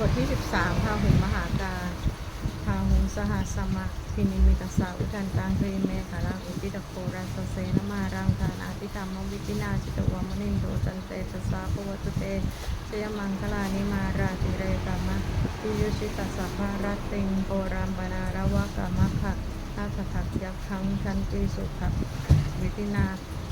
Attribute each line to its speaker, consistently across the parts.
Speaker 1: บทที่ 13พาหุงมหากาพาหุงสหสมะพินิมิตสาอุกันตังเรเมฆาลังอุปิตโครัสเสนมารังธานาติธรรมวิปินาจิตวมนินโดจันเตชะสาปวัตุเตชยมังคลานิมาราติเรกามะปิยุชิตสัพพารติงโปรามปนารวะกามะขะทัสถักยักขังชันติสุขะวิปินา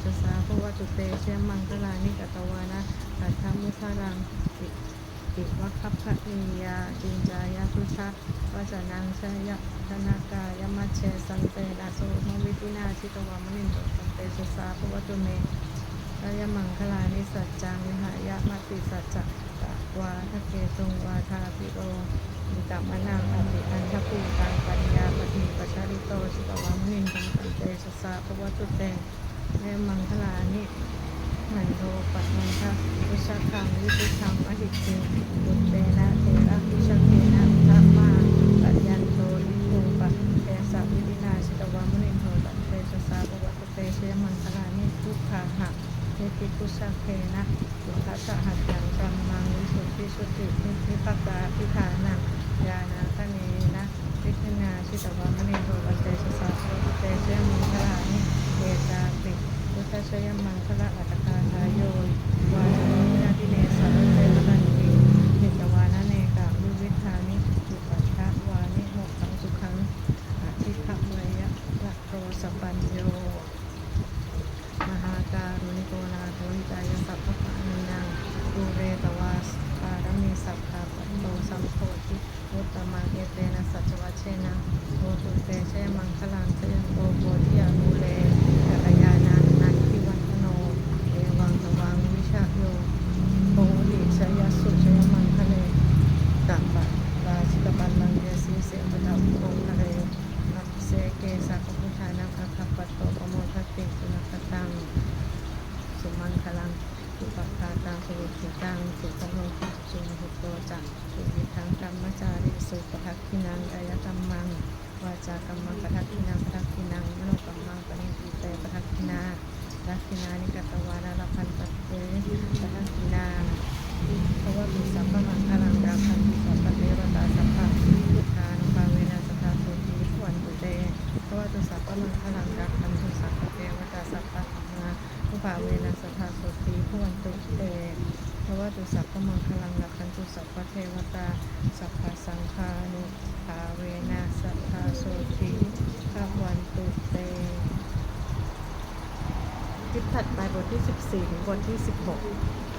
Speaker 1: งอติมัตตปุตังราวาสิกากรรมัสสะสารุนันตังเมตตัมภูเสกวิตินาทิตวามนิโรตันเตชะสาภวตุเตชะมังคารานิอุกิตตะธรรมติหัตถะสุทารุนันตังภาวันติโยชนะปัทังคุลิมารวันตังอิติปิสังฆกัมมโนทิตวามนิโรตันเชะสาภวตุเตเชมังคลานิกตวานะอัตถมุทารังอิอิวัคคัพพะนิยาจินจายาทุชะวจนังชยะธนากายมัชเชสันเตนะโสมวิตินาชิตวามนินโตตันเตชสาภวตุเมรายมังคลานิสัจจังวิหายะมัติสัจจะตะวาทะเกตุงวาทาปิโรมิตมะนังอติอันทภูตังปัญญาปฏิปัชริโตชิตวามนินโตตันเตชสาภวตุเต เนมังคลานิมันโทปัตมันทะวิชาคังวิปุชังอหิติบุตเตนะเทระวิชาเทนะธรรมาปัญญันโตลิโกปะเทสะวิปินาชิตวามุนิโทตัตเตชะสาปวัตเตเชมังคลานิทุกขาหะเทติปุชาเคนะสุขะสหัสยังกัมมังวิสุทธิสุตินิพิปักกาพิธานังยานาคเนนะวิคนาชิตวามุนิโทตัตเตชะสาปวัตเตเชยมังคลานิเอตาติ พุทธ ชยมังคละอัตตกาทายโย วาจโนนาทิเนสารเตมะกันตินิตวานะเนกาวิวิธานิจุปัฏฐวานิโมกังสุขังอาทิภะมยะละโรสปัญโย มหาการุณิโกนาโทหิตายสัพพะปะนินังดูเรตวาสปารมีสัพพะปัตโตสัมโพธิมุตตมังเอเตนะสัจวัชเชนะโอตุเตเชมังคลังเชยโกโพธิยามูเลกัลยาณานันทิวัฒโนเอวังตวังวิชาโยโพธิชยสุชยมังคะเลกัปปะราชิกปัลลังเยสีเสวตาอุโภคะเลนัพเสเกสัพพุทธานังอัคคปัตโตปโมทติสุนัคตัง สุมังคลังสุปคาตัง สุขิตังสุขโนทิสุหุตโตจักสุวิทังกรรมจาริสุปทักขินังกายกรรมังวาจากรรมังปทักขินังปทักขินังมโนกรรมังปณิปิเตปทักขินาทักขินานิกตวานาลพันปัตเตปทักขินาเพราะว่ามีสัพพมังค ปาเวนัสธาโสติพวันตุเตเพราะว่าตุสัพพมังคลังลักขันตุสัพพเทวตา สัพพสังฆานุปาเวนัสธาโสตีพวันตุเตคลิปถัดไปบทที่ 14 ถึงบทที่ 16